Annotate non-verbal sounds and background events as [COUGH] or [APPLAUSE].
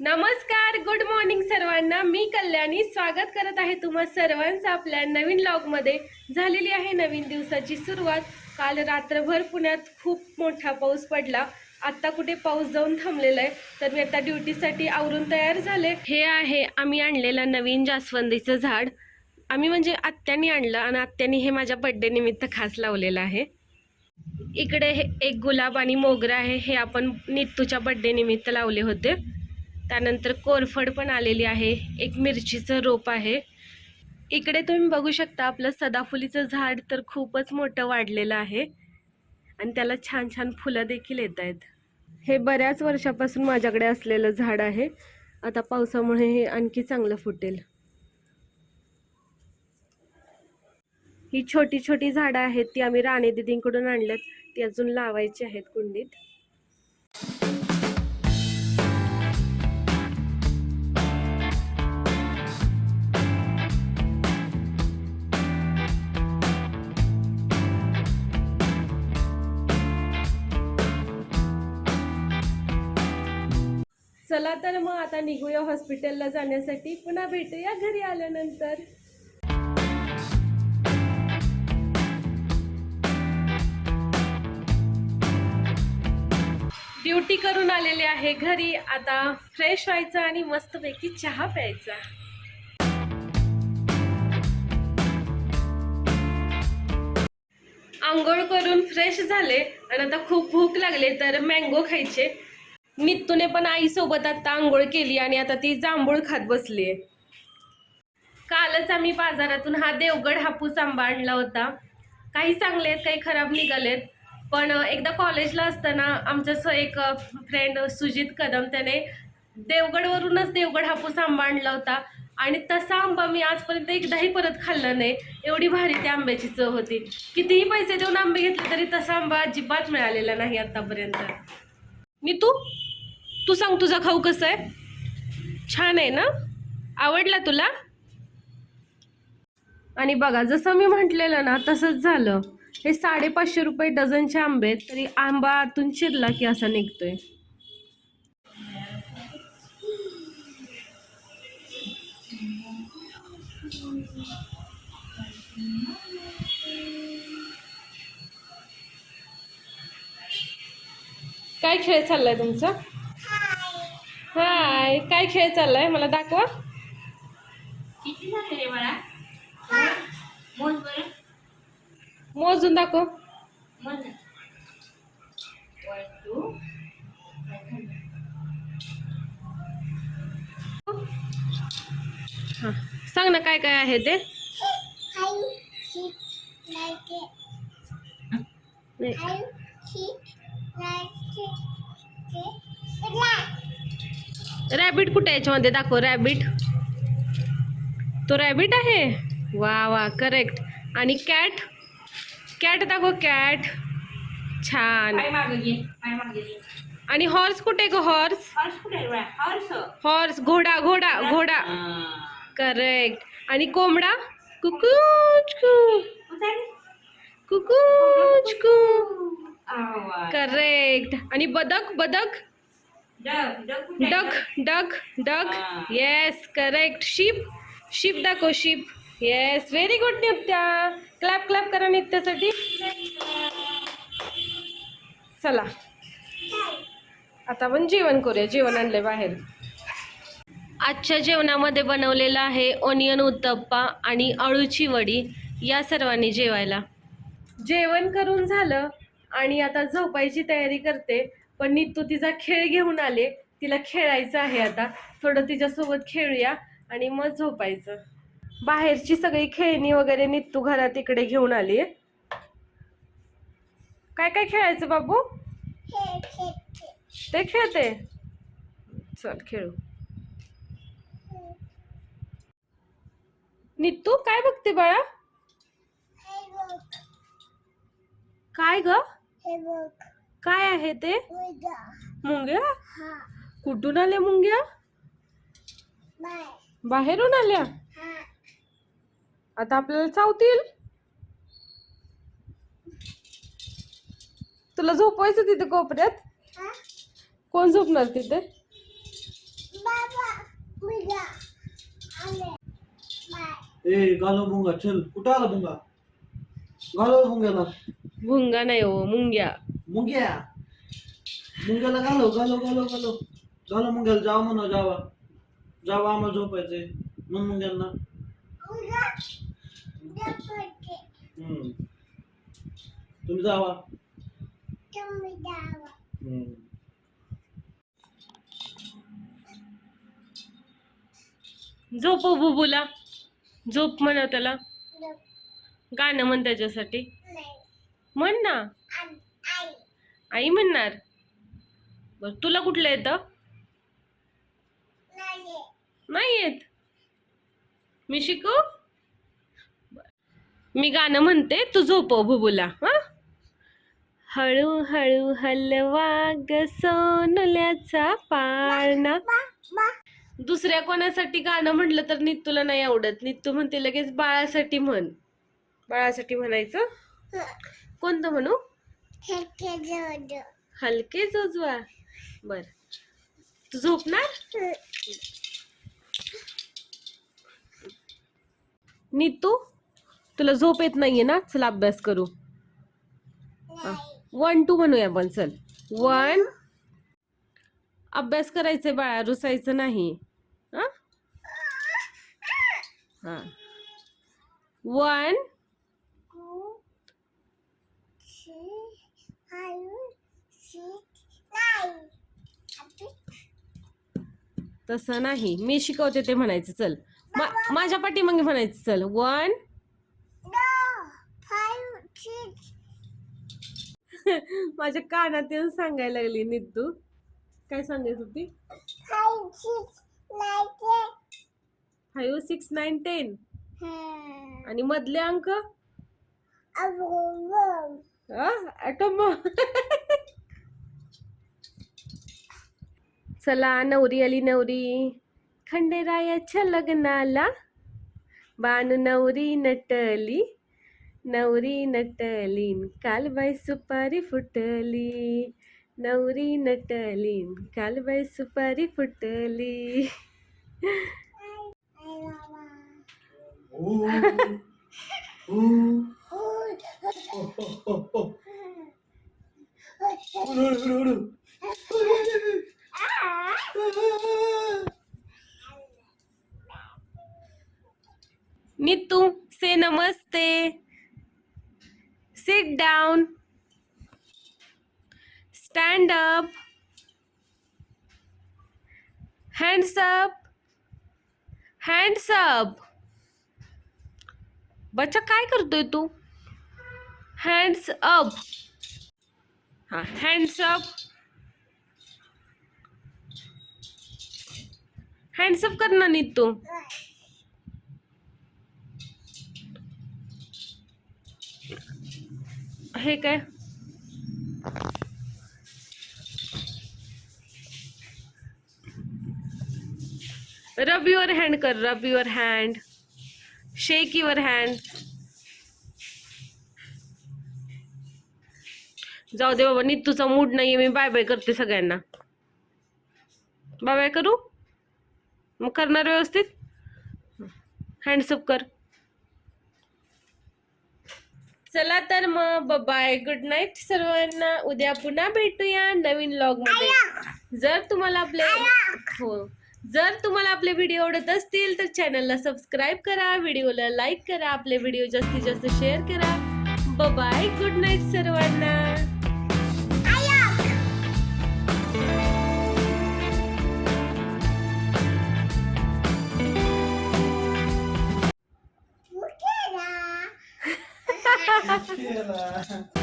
नमस्कार good morning सर्वांना. मी कल्याणी. स्वागत करत आहे तुम्हा सर्वांचं आपल्या नवीन मध्ये झालेली आहे नवीन दिवसाची सुरुवात. काल रात्रभर पुण्यात खूप मोठा पाऊस पडला. आत्ता कुठे पाऊस जाऊन थांबलेला आहे तर मी आता ड्युटीसाठी आवरून तयार झाले. हे आहे आम्ही आणलेलं नवीन जास्वंदीचं झाड. आम्ही म्हणजे आत्यानी आणलं आणि आत्यानी हे माझ्या बड्डे निमित्त खास लावलेलं आहे. इकडे हे एक गुलाब आणि मोगरा आहे हे आपण नित्तूच्या बड्डे निमित्त लावले होते. त्यानंतर कोरफड पण आलेली आहे एक मिरचीचं रोप आहे. इकडे तुम्ही बघू शकता आपलं सदाफुलीचं झाड तर खूपच मोठं वाढलेलं आहे. आणि त्याला छान छान फुलं देखील येत आहेत. हे बऱ्याच वर्षापासून माझ्याकडे असलेलं झाड आहे. आता पावसामुळे हे आणखी चांगलं फुटेल. ही छोटी छोटी झाडं आहेत ती आम्ही राणे दिदींकडून आणल्यात. ती अजून लावायची आहेत कुंडीत? चला तर मग आता निघूया हॉस्पिटलला जाण्यासाठी. पुन्हा भेटूया घरी आल्यानंतर. ड्युटी करून आलेले आहे घरी. आता फ्रेश व्हायचं आणि मस्तपैकी चहा प्यायचा. आंघोळ करून फ्रेश झाले आणि आता खूप भूक लागले तर मँगो खायचे. नित्तूने पण आईसोबत आता आंघोळ केली आणि आता ती जांभूळ खात बसली कालच आम्ही बाजारातून हा देवगड हापूस आंबा आणला होता. काही चांगले आहेत काही खराब निघालेत. पण एकदा कॉलेजला असताना आमच्याच एक फ्रेंड सुजित कदम त्याने देवगडवरूनच देवगड हापूस आंबा आणला होता. आणि तसा आंबा मी आजपर्यंत एकदाही परत खाल्ला नाही. एवढी भारी त्या आंब्याची चव होती. कितीही पैसे देऊन आंबे घेतले तरी तसा आंबा अजिबात मिळालेला नाही आतापर्यंत. नीतू तू सांग तुझा खाऊ कसा आहे? छान आहे ना? आवडला तुला? आणि बघा जसं मी म्हटलेलं ना तसंच झालं. हे साडेपाचशे रुपये डझनचे आंबे आहेत. तरी आंबा आतून चिरला की असा निघतोय. काय खेळ चाललाय तुमचा? हाय. काय खेळ चाललाय? मला दाखवा. किती झाले मला बाळा मोज बरं मोजून दाखव. सांग ना काय काय आहे ते. नाही. रॅबिट कुठे याच्यामध्ये? दाखव रॅबिट तो रॅबिट आहे? वा वा करेक्ट आणि कॅट कॅट दाखव कॅट छान. आणि हॉर्स कुठे ग हॉर्स हॉर्स घोडा घोडा घोडा. करेक्ट आणि कोंबडा? कुकुचकू. उचल. कुकुचकू. आवा. करेक्ट आणि बदक बदक? Duck duck? Duck. Yes correct ship ship दाखव ship yes very good Nitya clap clap करा नित्यासाठी चला. आता आपण जेवण करूया. जेवण आणलंय बाहेर. आजच्या जेवणामध्ये बनवलेलं आहे ओनियन उत्तप्पा आणि अळूची वडी. या सर्वांनी जेवायला. जेवण करून झालं आणि आता झोपायची तयारी करते. पण नितू तिचा खेळ घेऊन आले. तिला खेळायचं आहे आता. थोडं तिच्यासोबत खेळूया आणि मग झोपायचं. बाहेरची सगळी खेळणी वगैरे नित्तू घरात इकडे घेऊन आली. काय काय खेळायचं बाबू? ते खेळते. चल खेळू. नित्तू काय बघते बाळा? काय ग? काय आहे ते? मुंग्या? कुठून आल्या मुंग्या? बाहेरून आल्या? आता आपल्याला चावतील? तुला झोपवायचं तिथे कोपऱ्यात? कोण झोपणार तिथे? ए गालो भुंगा चल. कुठं आला भुंगा? गालो भुंग्याला. भुंगा नाही हो मुंग्या. मुंग्या? मुंग्याला घालो घालो घालो घालो घालो मुंग्याला जावा म्हणा जावा. जावा आम्हाला झोपायचंय. मग मुंग्यांना. तुम्ही जावा. हम्म. झोप हो बुबूला. झोप म्हणा त्याला. गाणं म्हण त्याच्यासाठी. म्हण ना. आई म्हणणार. बर तुला कुठलं येतं? नाही येत. मी शिकू. मी गाणं म्हणते तू झोपव बुबूला हा? हळू हळू हलवा ग सोनल्याचा पाळणा. दुसऱ्या कोणासाठी गाणं म्हटलं तर नित्तूला नाही आवडत. नित्तू म्हणते लगेच बाळासाठी म्हण. बाळासाठी म्हणायचं? कोणतं म्हणू? हलके जोजवा. बर. तू झोपणार? नीतू तुला झोप येत नाहीये ना? चल अभ्यास करू. वन टू म्हणूया आपण चल. वन अभ्यास करायचंय बाळा रुसायचं नाही. हां? हां. वन तसं नाही. मी शिकवते ते म्हणायचं चल. माझ्या पाठीमागे म्हणायचं चल. वन [LAUGHS] माझ्या कानात येऊन सांगायला लागली नितू काय सांगत होती फाईव्ह सिक्स नाईन टेन आणि मधले अंक? [LAUGHS] चला नवरी आली नवरी. खंडेरायाच्या लग्नाला बानू नवरी नटली नवरी नटली कालबाई सुपारी फुटली नवरी नटली कालबाई सुपारी फुटली नीतू से नमस्ते। Sit down stand up hands up hands up बच्चा, काय करतोय तू? हँड्स अप हा हँड्स अप हँड्स अप कर ना नीतू आहे काय? रब युअर हँड कर rub your hand shake your hand जाऊ दे बाबा नीतूचा मूड नाही मी बाय बाय करते सगळ्यांना. बाय बाय करू? मग करणार व्यवस्थित? हँडसअप कर. चला तर मग बाय गुड नाईट सर्वांना. उद्या पुन्हा भेटूया नवीन लॉगमध्ये. जर तुम्हाला आपले हो. जर तुम्हाला आपले व्हिडिओ आवडत असतील तर चॅनलला सबस्क्राईब करा. व्हिडिओला लाईक करा. आपले व्हिडिओ जास्तीत जास्त शेअर करा. बाय गुड नाईट सर्वांना. केला.